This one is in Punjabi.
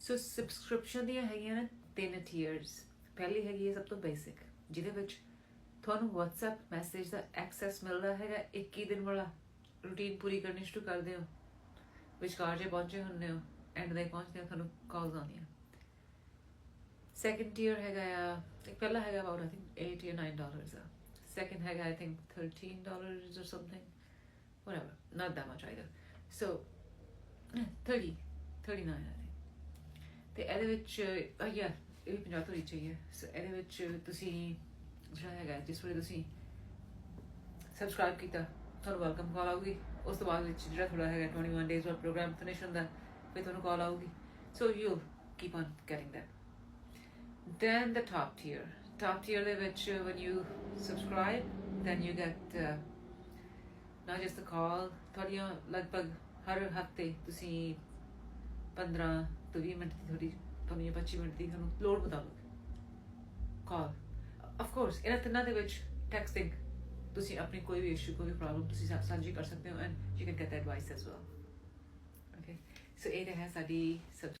ਸੋ ਸਬਸਕ੍ਰਿਪਸ਼ਨ ਦੀਆਂ ਹੈਗੀਆਂ ਨੇ ਤਿੰਨ ਟੀਅਰਸ ਪਹਿਲੀ ਹੈਗੀ ਹੈ ਸਭ ਤੋਂ ਬੇਸਿਕ ਜਿਹਦੇ ਵਿੱਚ ਤੁਹਾਨੂੰ WhatsApp ਮੈਸੇਜ ਦਾ ਐਕਸੈਸ ਮਿਲਦਾ ਹੈਗਾ 21 ਦਿਨ ਵਾਲਾ। ਰੂਟੀਨ ਪੂਰੀ ਕਰਨੀ ਸ਼ੁਰੂ ਕਰਦੇ ਹੋ ਵਿਚਕਾਰ ਜੇ ਪਹੁੰਚੇ ਹੁੰਦੇ ਹੋ ਐਂਡ ਦੇ ਪਹੁੰਚਦੇ ਹੋ ਤੁਹਾਨੂੰ ਕਾਲਸ ਆਉਂਦੀਆਂ। ਸੈਕੰਡ ਟੀਅਰ ਹੈਗਾ ਆ, ਇੱਕ ਪਹਿਲਾ ਹੈਗਾ ਅਬਾਊਟ ਆਈ ਥਿੰਕ 8 ਜਾਂ 9 ਡਾਲਰਸ ਆ। ਸੈਕੰਡ ਹੈਗਾ I think 13 dollars or something, whatever, not that much either so 30 39 I think ਤੇ ਇਹਦੇ ਵਿੱਚ ਆ ਇਹ ਵੀ 50 ਤੋਂ ਨੀਚੇ ਹੀ ਹੈ ਸੋ ਇਹਦੇ ਵਿੱਚ ਤੁਸੀਂ ਜਿਹੜਾ ਹੈਗਾ ਜਿਸ ਵੇਲੇ ਤੁਸੀਂ ਸਬਸਕ੍ਰਾਈਬ ਕੀਤਾ ਤੁਹਾਨੂੰ ਵੈਲਕਮ ਕਾਲ ਆਊਗੀ। ਉਸ ਤੋਂ ਬਾਅਦ ਵਿੱਚ ਜਿਹੜਾ ਥੋੜਾ ਹੈਗਾ 21 ਡੇਜ਼ ਦਾ ਪ੍ਰੋਗਰਾਮ ਫਿਨਿਸ਼ ਹੁੰਦਾ ਫਿਰ ਤੁਹਾਨੂੰ ਕਾਲ ਆਊਗੀ। So you keep on getting that then the top tier. Top tier ਦੇ ਵਿੱਚ when you subscribe then you get uh, not just the call ਤੁਹਾਡੀਆਂ ਲਗਭਗ ਹਰ ਹਫ਼ਤੇ ਤੁਸੀਂ 15 ਤੋਂ 20 ਮਿੰਟ ਦੀ ਥੋੜੀ ਤੁਹਾਨੂੰ 25 ਮਿੰਟ ਦੀ ਤੁਹਾਨੂੰ ਲੋੜ ਮੁਤਾਬਕ। ਕਾਲ ਆਫ ਕੋਰਸ ਇਹਨਾਂ ਤਿੰਨਾਂ ਦੇ ਵਿੱਚ ਟੈਕਸਟਿੰਗ ਤੁਸੀਂ ਆਪਣੀ ਕੋਈ ਵੀ ਇਸ਼ੂ ਕੋਈ ਵੀ ਪ੍ਰੋਬਲਮ ਤੁਸੀਂ ਸਾਂਝੀ ਕਰ ਸਕਦੇ ਹੋ and you can get advice as well okay so ਇਹ ਹੈ ਸਾਡੀ ਸਬ